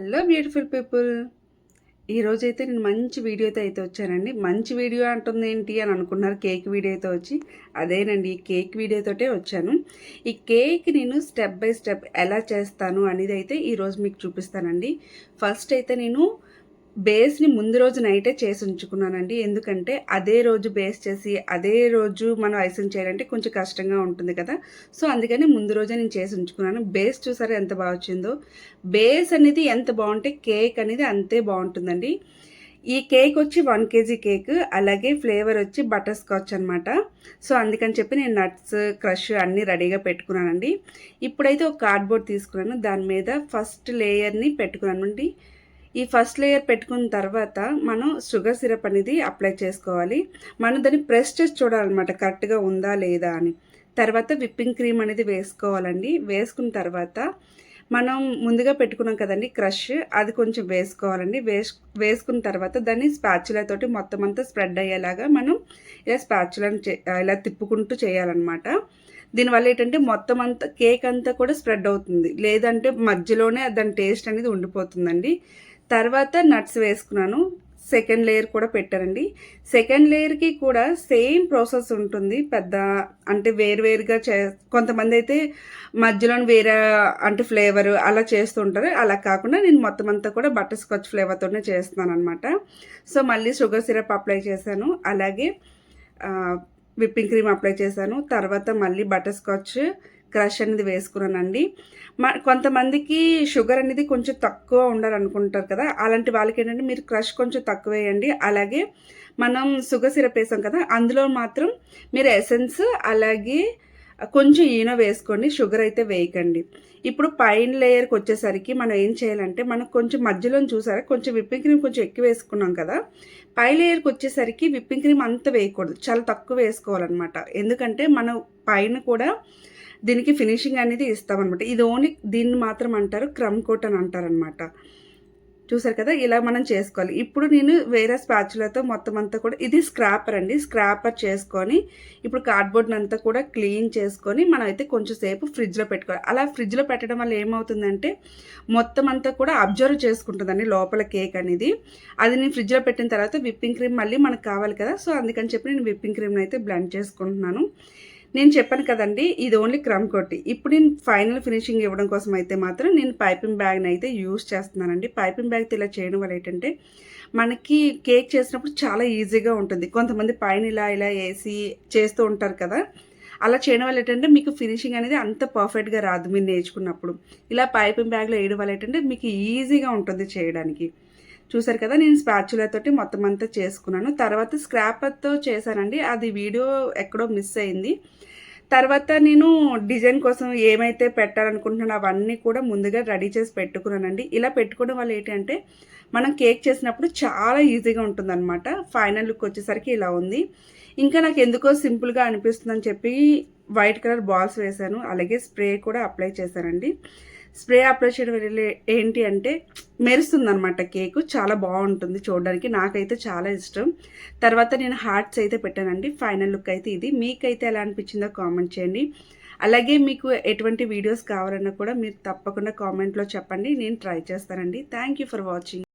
Hello beautiful people ఈరోజైతే నేను మంచి వీడియోతో అయితే వచ్చానండి. మంచి వీడియో అంటుంది ఏంటి అని అనుకున్నారు కేక్ వీడియోతో వచ్చి. అదేనండి ఈ కేక్ వీడియోతోటే వచ్చాను. ఈ కేక్ నేను స్టెప్ బై స్టెప్ ఎలా చేస్తాను అనేది అయితే ఈరోజు మీకు చూపిస్తానండి. ఫస్ట్ అయితే నేను బేస్ని ముందు రోజు నైటే చేసి ఉంచుకున్నానండి. ఎందుకంటే అదే రోజు బేస్ చేసి అదే రోజు మనం ఐసింగ్ చేయాలంటే కొంచెం కష్టంగా ఉంటుంది కదా. సో అందుకని ముందు రోజే నేను చేసి ఉంచుకున్నాను. బేస్ చూసారా ఎంత బాగా వచ్చిందో? బేస్ అనేది ఎంత బాగుంటే కేక్ అనేది అంతే బాగుంటుందండి. ఈ కేక్ వచ్చి వన్ కేజీ కేక్ అలాగే ఫ్లేవర్ వచ్చి బటర్ స్కాచ్ అనమాట సో అందుకని చెప్పి నేను నట్స్ క్రష్ అన్నీ రెడీగా పెట్టుకున్నానండి. ఇప్పుడైతే ఒక కార్డ్బోర్డ్ తీసుకున్నాను. దాని మీద ఫస్ట్ లేయర్ని పెట్టుకున్నాను అండి ఈ ఫస్ట్ లేయర్ పెట్టుకున్న తర్వాత మనం షుగర్ సిరప్ అనేది అప్లై చేసుకోవాలి. మనం దాన్ని ప్రెస్ చేసి చూడాలన్నమాట కరెక్ట్గా ఉందా లేదా అని. తర్వాత విప్పింగ్ క్రీమ్ అనేది వేసుకోవాలండి. వేసుకున్న తర్వాత మనం ముందుగా పెట్టుకున్నాం కదండి క్రష్ అది కొంచెం వేసుకోవాలండి. వేస్ వేసుకున్న తర్వాత దాన్ని స్పాచులతోటి మొత్తం అంతా స్ప్రెడ్ అయ్యేలాగా మనం ఇలా స్పాచులను ఇలా తిప్పుకుంటూ చేయాలన్నమాట. దీనివల్ల ఏంటంటే మొత్తం అంతా కేక్ అంతా కూడా స్ప్రెడ్ అవుతుంది. లేదంటే మధ్యలోనే దాని టేస్ట్ అనేది ఉండిపోతుందండి. తర్వాత నట్స్ వేసుకున్నాను. సెకండ్ లేయర్ కూడా పెట్టారండి. సెకండ్ లేయర్కి కూడా సేమ్ ప్రాసెస్ ఉంటుంది. పెద్ద అంటే వేరువేరుగా చే కొంతమంది అయితే మధ్యలో వేరే అంటే ఫ్లేవర్ అలా చేస్తుంటారు అలా కాకుండా నేను మొత్తం అంతా కూడా బటర్ స్కాచ్ ఫ్లేవర్తోనే చేస్తున్నాను అనమాట సో మళ్ళీ షుగర్ సిరప్ అప్లై చేశాను. అలాగే విప్పింగ్ క్రీమ్ అప్లై చేశాను. తర్వాత మళ్ళీ బటర్ స్కాచ్ క్రష్ అనేది వేసుకున్నానండి. కొంతమందికి షుగర్ అనేది కొంచెం తక్కువ ఉండాలనుకుంటారు కదా అలాంటి వాళ్ళకి ఏంటంటే మీరు క్రష్ కొంచెం తక్కువ వేయండి. అలాగే మనం షుగర్ సిరప్ వేసాం కదా అందులో మాత్రం మీరు ఎసెన్స్ అలాగే కొంచెం ఈనో వేసుకోండి షుగర్ అయితే వేయకండి. ఇప్పుడు పైన లేయర్కి వచ్చేసరికి మనం ఏం చేయాలంటే మనం కొంచెం మధ్యలో చూసారా కొంచెం విప్పింగ్ క్రీమ్ కొంచెం ఎక్కువ వేసుకున్నాం కదా పై లేయర్కి వచ్చేసరికి విప్పింగ్ క్రీమ్ అంత వేయకూడదు చాలా తక్కువ వేసుకోవాలన్నమాట. ఎందుకంటే మనం పైన కూడా దీనికి ఫినిషింగ్ అనేది ఇస్తామన్నమాట. ఇది ఓన్లీ దీన్ని మాత్రం అంటారు క్రమ్ కోట్ అని అంటారనమాట చూసారు కదా ఇలా మనం చేసుకోవాలి. ఇప్పుడు నేను వేరే స్పాచులతో మొత్తం అంతా కూడా ఇది స్క్రాపర్ అండి. స్క్రాపర్ చేసుకొని ఇప్పుడు కార్డ్బోర్డ్ని అంతా కూడా క్లీన్ చేసుకొని మనం అయితే కొంచెం సేపు ఫ్రిడ్జ్లో పెట్టుకోవాలి. అలా ఫ్రిడ్జ్లో పెట్టడం వల్ల ఏమవుతుందంటే మొత్తం అంతా కూడా అబ్జర్వ్ చేసుకుంటుందండి లోపల కేక్ అనేది. అది నేను ఫ్రిడ్జ్లో పెట్టిన తర్వాత విప్పింగ్ క్రీమ్ మళ్ళీ మనకు కావాలి కదా సో అందుకని చెప్పి నేను విప్పింగ్ క్రీమ్ని అయితే బ్లెండ్ చేసుకుంటున్నాను. నేను చెప్పాను కదండి ఇది ఓన్లీ క్రమ్ కొట్టి. ఇప్పుడు నేను ఫైనల్ ఫినిషింగ్ ఇవ్వడం కోసం అయితే మాత్రం నేను పైపింగ్ బ్యాగ్ని అయితే యూస్ చేస్తున్నానండి. పైపింగ్ బ్యాగ్ ఇలా చేయడం వల్ల ఏంటంటే మనకి కేక్ చేసినప్పుడు చాలా ఈజీగా ఉంటుంది. కొంతమంది పైన ఇలా ఇలా వేసి చేస్తూ ఉంటారు కదా అలా చేయడం వల్ల ఏంటంటే మీకు ఫినిషింగ్ అనేది అంత పర్ఫెక్ట్గా రాదు మీరు నేర్చుకున్నప్పుడు. ఇలా పైపింగ్ బ్యాగ్లో వేయడం వల్ల ఏంటంటే మీకు ఈజీగా ఉంటుంది చేయడానికి. చూసారు కదా నేను స్పాచులతోటి మొత్తం అంతా చేసుకున్నాను. తర్వాత స్క్రాపర్తో చేశానండి. అది వీడియో ఎక్కడో మిస్ అయింది. తర్వాత నేను డిజైన్ కోసం ఏమైతే పెట్టాలనుకుంటున్నానో అవన్నీ కూడా ముందుగా రెడీ చేసి పెట్టుకున్నానండి. ఇలా పెట్టుకోవడం వల్ల ఏంటంటే మనం కేక్ చేసినప్పుడు చాలా ఈజీగా ఉంటుందన్నమాట. ఫైనల్ లుక్ వచ్చేసరికి ఇలా ఉంది. ఇంకా నాకు ఎందుకో సింపుల్గా అనిపిస్తుందని చెప్పి వైట్ కలర్ బాల్స్ వేశాను. అలాగే స్ప్రే కూడా అప్లై చేశానండి. స్ప్రే అప్లై చేయడం ఏంటి అంటే మెరుస్తుంది అనమాట కేక్. చాలా బాగుంటుంది చూడడానికి. నాకైతే చాలా ఇష్టం. తర్వాత నేను హార్ట్స్ అయితే పెట్టానండి. ఫైనల్ లుక్ అయితే ఇది. మీకైతే ఎలా అనిపించిందో కామెంట్ చేయండి. అలాగే మీకు ఎటువంటి వీడియోస్ కావాలన్నా కూడా మీరు తప్పకుండా కామెంట్లో చెప్పండి. నేను ట్రై చేస్తానండి. Thank for watching.